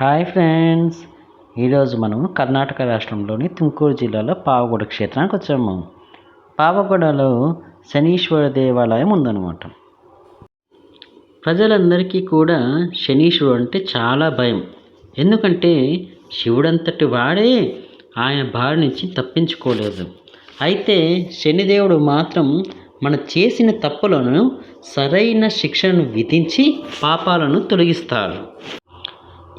Hi friends. ఈరోజు మనం కర్ణాటక రాష్ట్రంలోని తుంకూరు జిల్లాలో పావగూడ క్షేత్రానికి వచ్చాము. పావగూడలో శనీశ్వర దేవాలయం ఉందన్నమాట. ప్రజలందరికీ కూడా శనీశ్వరుడు అంటే చాలా భయం. ఎందుకంటే శివుడంతటి వాడే ఆయన బారి నుంచి తప్పించుకోలేదు. అయితే శనిదేవుడు మాత్రం మన చేసిన తప్పులను సరైన శిక్షను విధించి పాపాలను తొలగిస్తాడు.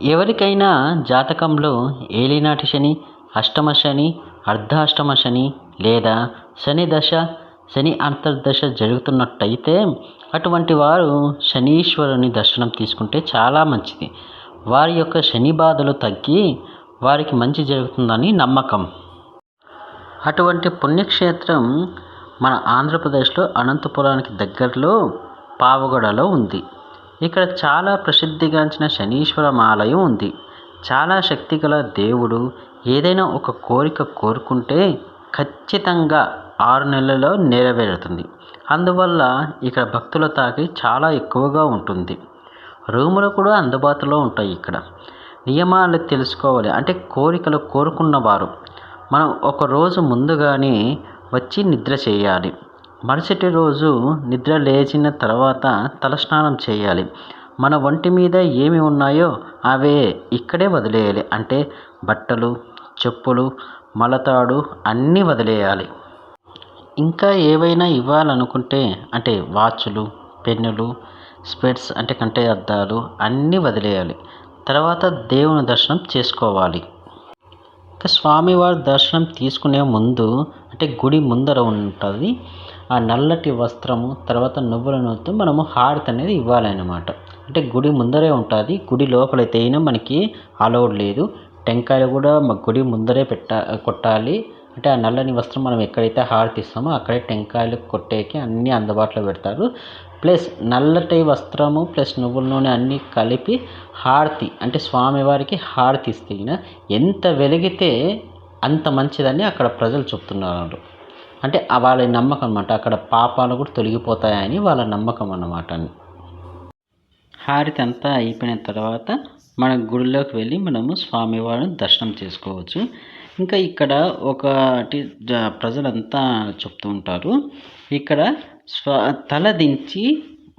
ఎవరికైనా జాతకంలో ఏలినాటి శని అష్టమ శని అర్ధాష్టమ శని లేదా శని దశ శని అంతర్దశ జరుగుతున్నట్టయితే అటువంటి వారు శనీశ్వరుని దర్శనం తీసుకుంటే చాలా మంచిది. వారి యొక్క శని బాధలు తగ్గి వారికి మంచి జరుగుతుందని నమ్మకం. అటువంటి పుణ్యక్షేత్రం మన ఆంధ్రప్రదేశ్లో అనంతపురానికి దగ్గరలో పావగడలో ఉంది. ఇక్కడ చాలా ప్రసిద్ధిగాంచిన శనీశ్వర ఆలయం ఉంది. చాలా శక్తిగల దేవుడు ఏదైనా ఒక కోరిక కోరుకుంటే ఖచ్చితంగా ఆరు నెలల్లో నెరవేరుతుంది. అందువల్ల ఇక్కడ భక్తుల తాకి చాలా ఎక్కువగా ఉంటుంది. రూములు కూడా అందుబాటులో ఉంటాయి ఇక్కడ. నియమాలు తెలుసుకోవాలి. అంటే కోరికలు కోరుకున్నవారు. మనం ఒక రోజు ముందుగానే వచ్చి నిద్ర చేయాలి. మరుసటి రోజు నిద్ర లేచిన తర్వాత తలస్నానం చేయాలి. మన ఒంటి మీద ఏమి ఉన్నాయో అవే ఇక్కడే వదిలేయాలి. అంటే బట్టలు చెప్పులు మలతాడు అన్నీ వదిలేయాలి. ఇంకా ఏవైనా ఇవ్వాలనుకుంటే అంటే వాచ్లు పెన్నులు స్పెట్స్ అంటే కంటే అద్దాలు అన్నీ వదిలేయాలి. తర్వాత దేవుని దర్శనం చేసుకోవాలి. ఇంకా స్వామివారి దర్శనం తీసుకునే ముందు అంటే గుడి ముందర ఉంటుంది ఆ నల్లటి వస్త్రము తర్వాత నువ్వుల నూనెతో మనము హారతి అనేది ఇవ్వాలన్నమాట. అంటే గుడి ముందరే ఉంటుంది. గుడి లోపలైతే అయినా మనకి అలౌడ్ లేదు. టెంకాయలు కూడా మా గుడి ముందరే పెట్ట కొట్టాలి. అంటే ఆ నల్లని వస్త్రం మనం ఎక్కడైతే హారతి ఇస్తామో అక్కడే టెంకాయలు కొట్టేకి అన్నీ అందుబాటులో పెడతారు. ప్లస్ నల్లటి వస్త్రము ప్లస్ నువ్వుల నూనె అన్నీ కలిపి హారతి అంటే స్వామివారికి హారతి ఇస్తే ఎంత వెలిగితే అంత మంచిదని అక్కడ ప్రజలు చెప్తున్నారు. అంటే వాళ్ళ నమ్మకం అనమాట అక్కడ పాపాలు కూడా తొలగిపోతాయని వాళ్ళ నమ్మకం అన్నమాట. హారతి అంతా అయిపోయిన తర్వాత మన గుడిలోకి వెళ్ళి మనము స్వామివారిని దర్శనం చేసుకోవచ్చు. ఇంకా ఇక్కడ ఒకటి ప్రజలంతా చెప్తూ ఉంటారు ఇక్కడ స్వ తల దించి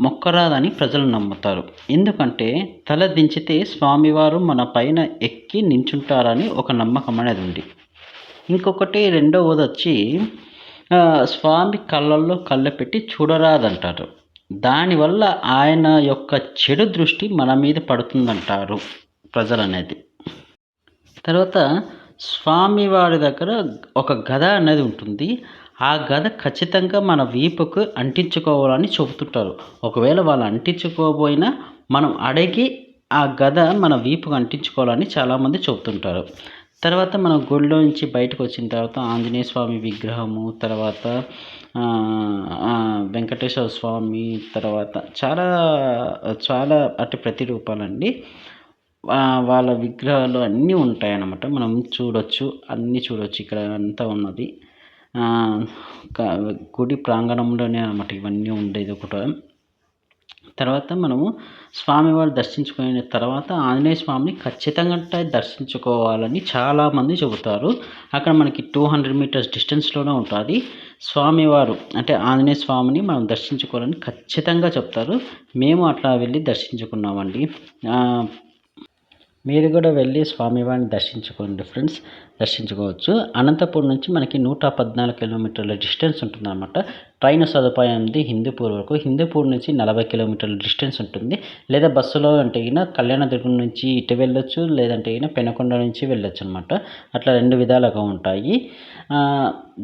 మొక్కరాదని ప్రజలు నమ్ముతారు. ఎందుకంటే తల దించితే స్వామివారు మన పైన ఎక్కి నించుంటారని ఒక నమ్మకం అనేది ఉంది. ఇంకొకటి రెండవది వచ్చి స్వామి కళ్ళల్లో కళ్ళ పెట్టి చూడరాదంటారు. దానివల్ల ఆయన యొక్క చెడు దృష్టి మన మీద పడుతుందంటారు ప్రజలు అనేది తర్వాత స్వామి వారి దగ్గర ఒక గద అనేది ఉంటుంది. ఆ గద ఖచ్చితంగా మన వీపుకు అంటించుకోవాలని చెబుతుంటారు. ఒకవేళ వాళ్ళు అంటించుకోబోయినా మనం అడిగి ఆ గద మన వీపుకు అంటించుకోవాలని చాలామంది చెబుతుంటారు. తర్వాత మనం గుడిలో నుంచి బయటకు వచ్చిన తర్వాత ఆంజనేయ స్వామి విగ్రహము తర్వాత వెంకటేశ్వర స్వామి తర్వాత చాలా చాలా అటు ప్రతిరూపాలండి వాళ్ళ విగ్రహాలు అన్నీ ఉంటాయన్నమాట. మనం చూడొచ్చు అన్నీ చూడొచ్చు. ఇక్కడ అంతా ఉన్నది. గుడి ప్రాంగణంలోనే అన్నమాట ఇవన్నీ ఉండేది ఒకటి. తర్వాత మనము స్వామివారు దర్శించుకున్న తర్వాత ఆంజనేయ స్వామిని ఖచ్చితంగా దర్శించుకోవాలని చాలామంది చెబుతారు. అక్కడ మనకి టూ హండ్రెడ్ మీటర్స్ డిస్టెన్స్లోనే ఉంటుంది. స్వామివారు అంటే ఆంజనేయ స్వామిని మనం దర్శించుకోవాలని ఖచ్చితంగా చెప్తారు. మేము అట్లా వెళ్ళి దర్శించుకున్నామండి. మీరు కూడా వెళ్ళి స్వామివారిని దర్శించుకోండి ఫ్రెండ్స్. దర్శించుకోవచ్చు. అనంతపూర్ నుంచి మనకి నూట పద్నాలుగు కిలోమీటర్ల డిస్టెన్స్ ఉంటుందన్నమాట. ట్రైన్ సదుపాయం ఉంది హిందూపూర్ వరకు హిందూపూర్ నుంచి నలభై కిలోమీటర్ల డిస్టెన్స్ ఉంటుంది. లేదా బస్సులో అంటే కళ్యాణ కళ్యాణదుర్గం నుంచి ఇటు వెళ్ళొచ్చు లేదంటే అయినా పెనకొండ నుంచి వెళ్ళొచ్చు అనమాట అట్లా రెండు విధాలుగా ఉంటాయి.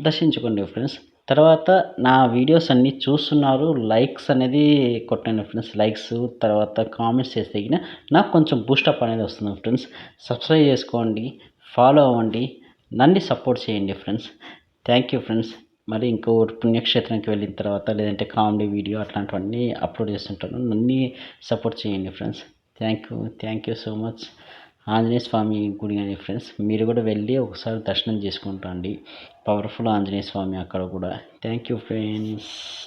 దర్శించుకోండి ఫ్రెండ్స్. తర్వాత నా వీడియోస్ అన్నీ చూస్తున్నారు. లైక్స్ అనేది కొట్టండి ఫ్రెండ్స్. లైక్స్ తర్వాత కామెంట్స్ చేస్తే నాకు కొంచెం బూస్టప్ అనేది వస్తుంది ఫ్రెండ్స్. సబ్స్క్రైబ్ చేసుకోండి ఫాలో అవ్వండి నన్ను సపోర్ట్ చేయండి ఫ్రెండ్స్. Thank you friends. మరి ఇంకో పుణ్యక్షేత్రానికి వెళ్ళిన తర్వాత లేదంటే కామెడీ వీడియో అట్లాంటివన్నీ అప్లోడ్ చేస్తుంటాను. నన్ను సపోర్ట్ చేయండి friends. Thank you. Thank you so much. Anjaneya Swamy గుడి అని ఫ్రెండ్స్ మీరు కూడా వెళ్ళి ఒకసారి దర్శనం చేసుకుంటాండి పవర్ఫుల్ ఆంజనేయ స్వామి అక్కడ కూడా. Thank you friends